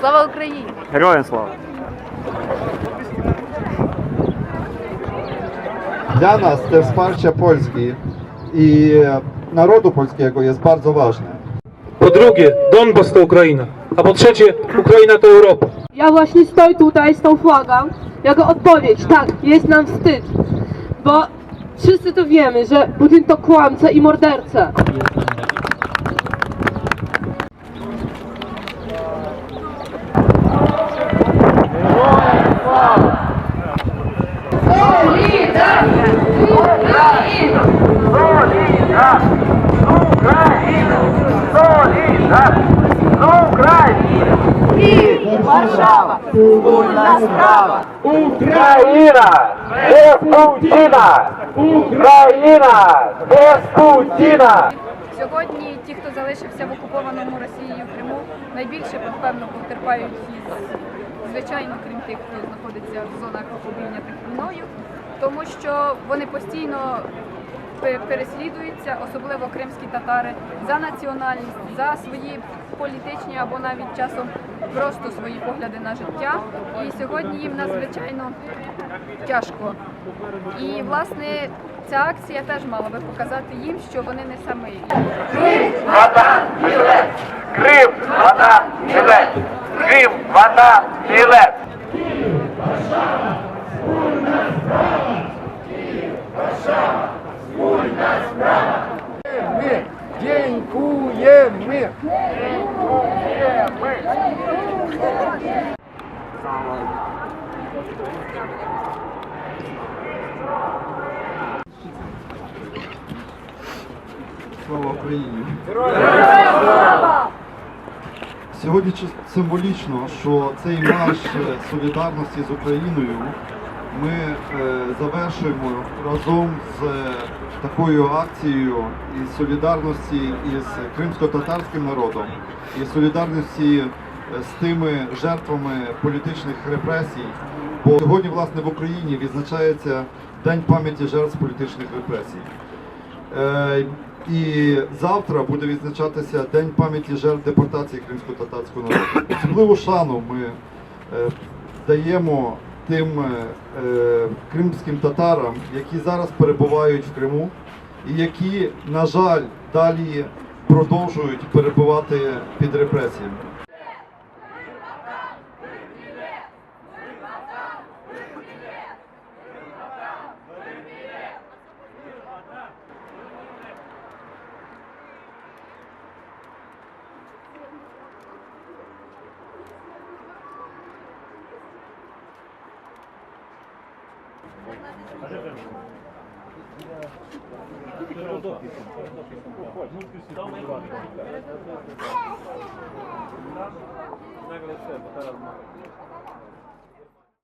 Слава Україні! Героям слава! Dla nas te wsparcie Polski i narodu polskiego jest bardzo ważne. Po drugie, Donbas to Ukraina. A po trzecie, Ukraina to Europa. Ja właśnie stoję tutaj z tą flagą jako odpowiedź. Tak, jest nam wstyd. Bo wszyscy to wiemy, że Putin to kłamca i morderca. Україна! Без Путіна! Україна! Без Путіна! Сьогодні ті, хто залишився в окупованому Росією Криму, найбільше напевно потерпають із звичайно, крім тих, хто знаходиться в зонах обійнятих війною, тому що вони постійно переслідуються, особливо кримські татари, за національність, за свої політичні або навіть часом просто свої погляди на життя. І сьогодні їм надзвичайно тяжко. І власне ця акція теж мала би показати їм, що вони не самі. Крим, Вода, білет! Крим, вода, білет! Крим, вода, білет! Слава Україні! Сьогодні чи- символічно, що цей марш солідарності з Україною ми е, завершуємо разом з е, такою акцією і солідарності із кримсько-татарським народом, і солідарності з тими жертвами політичних репресій. Бо сьогодні, власне, в Україні відзначається День пам'яті жертв політичних репресій. Е, І завтра буде відзначатися День пам'яті жертв депортації кримсько-татарського народу. Особливу шану ми е, даємо тим е, кримським татарам, які зараз перебувають в Криму, і які, на жаль, далі продовжують перебувати під репресіями. Nagle trzeba, teraz